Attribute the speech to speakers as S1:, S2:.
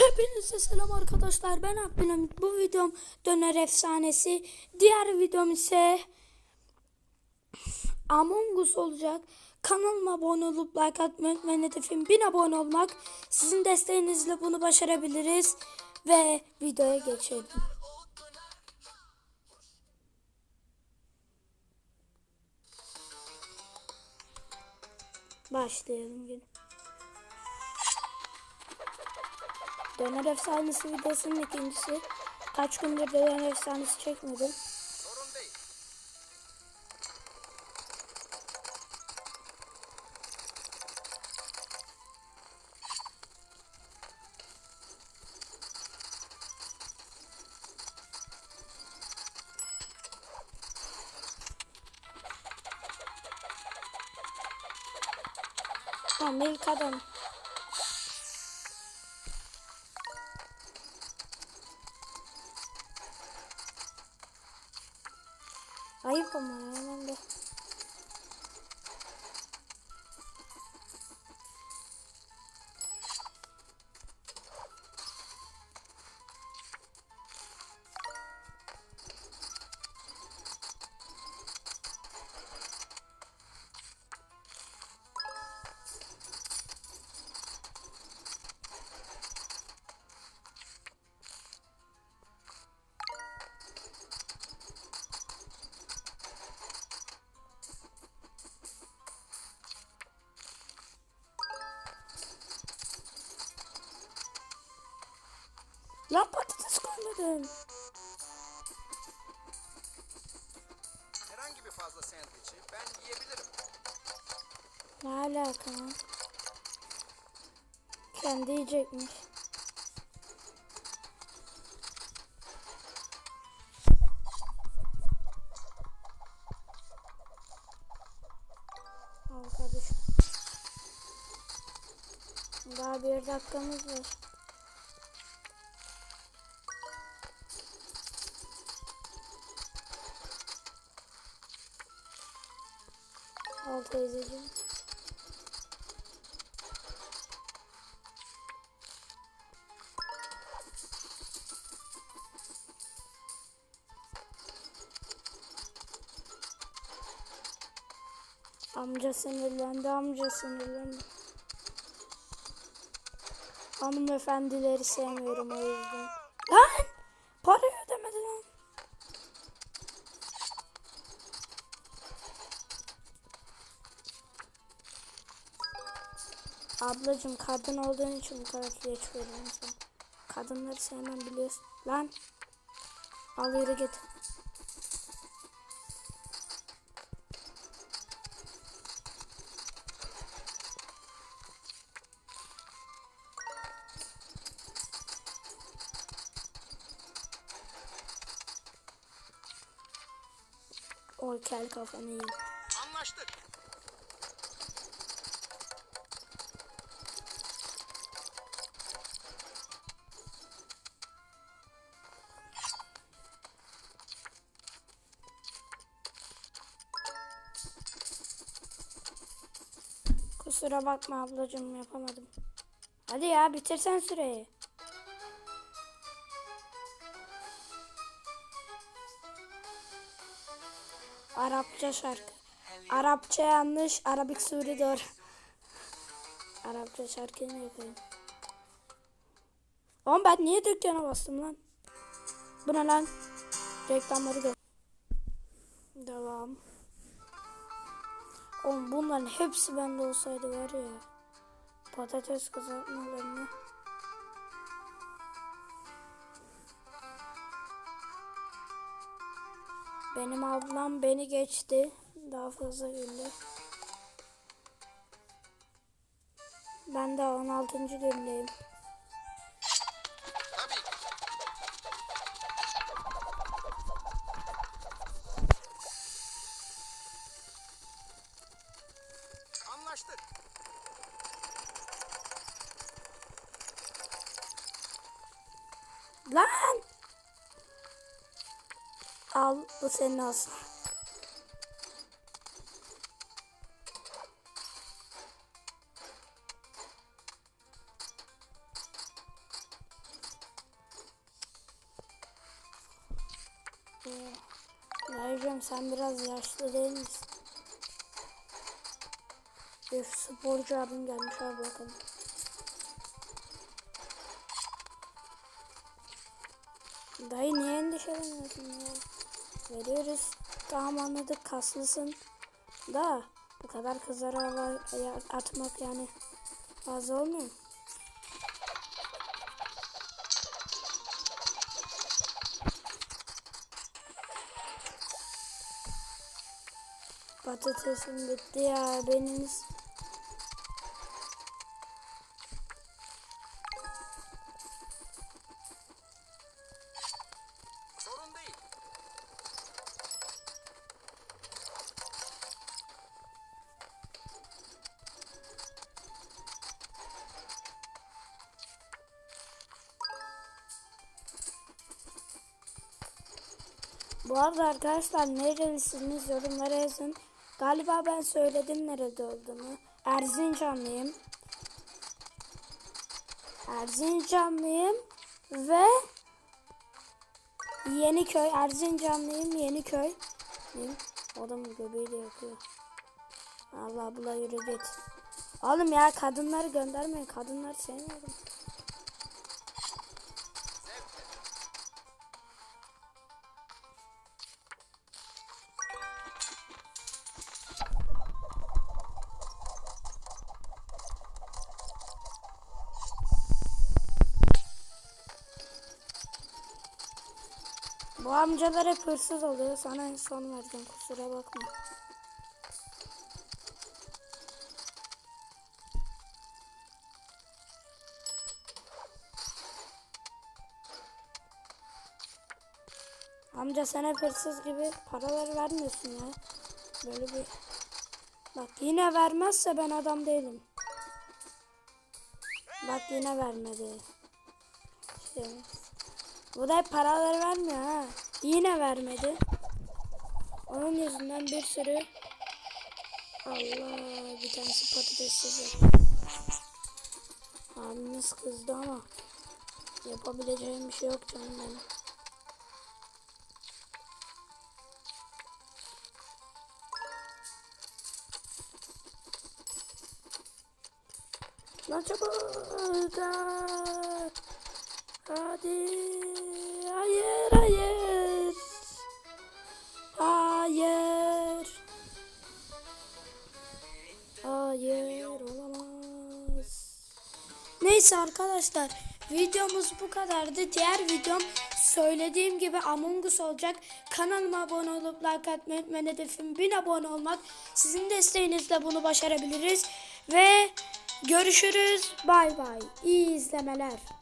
S1: Hepinize selam arkadaşlar. Ben Abdülhamit. Bu videom Döner Efsanesi. Diğer videom ise Among Us olacak. Kanalıma abone olup like atmayı unutmayın. Hedefim 1000 abone olmak. Sizin desteğinizle bunu başarabiliriz. Ve videoya geçelim. Başlayalım yine. Döner Efsanesi videosunun ikincisi. Kaç gündür Döner Efsanesi çekmedim. Tamam ilk adam. Ayıp ama ya hemen Lan patates koymadım.
S2: Herhangi bir fazla sandviçi ben yiyebilirim.
S1: Ne alaka? Kendi yiyecekmiş. Al kardeşim. Daha bir dakikamız var. Al teyzeciğim. Amca sinirlendi, amca sinirlendi. Hanımefendileri sevmiyorum o yüzden. Lan! Ablacım kadın olduğun için bu kadar geç veriyorum sana. Kadınları sevmem biliyorsun. Lan! Al yürü git. Oy kel kafanı yiyeyim.
S2: Anlaştık.
S1: Kusura bakma ablacığım yapamadım. Hadi ya bitirsen süreyi. Arapça şarkı. Arapça yanlış, Arabik Suri doğru. Arapça şarkıyı mı yapayım? Oğlum ben niye dükkana bastım lan? Bu ne lan? Reklamları gör. Devam. Oğlum bunların hepsi bende olsaydı var ya. Patates kızartmalarını. Benim ablam beni geçti. Daha fazla gündü. Ben de 16. gündeyim. Lan! Al bu senin olsun. Ee, Vereceğim sen biraz yaşlı değil misin? Bir sporcu abim gelmiş abi bakalım. Dayı niye endişeleniyorsun ya? Veriyoruz. Tamam anladık kaslısın. Da bu kadar kızlara atmak yani fazla olmuyor mu? Patatesim bitti ya benim Bu arada arkadaşlar nerelisiniz yorumlara yazın. Galiba ben söyledim nerede olduğumu. Erzincanlıyım. Erzincanlıyım ve Yeniköy. Erzincanlıyım Yeniköy. Benim Adamın göbeği de yakıyor. Allah abla yürü git. Oğlum ya kadınları göndermeyin. Kadınları sevmiyorum. Bu amcalar hep hırsız oluyor. Sana en son vereceğim kusura bakma. Amca sen hep hırsız gibi paralar vermiyorsun ya. Böyle bir... Bak yine vermezse ben adam değilim. Bak yine vermedi. Şey. Bu da hep paraları vermiyor ha. Yine vermedi. Onun yüzünden bir sürü Allah bir tanesi patatessiz yaptı. Abimiz kızdı ama yapabileceğim bir şey yok canım benim. Lan çabuk. Neyse arkadaşlar, videomuz bu kadardı. Diğer videom söylediğim gibi Among Us olacak. Kanalıma abone olup like atmayı unutmayın. Hedefim 1000 abone olmak. Sizin desteğinizle bunu başarabiliriz. Ve görüşürüz. Bay bay. İyi izlemeler.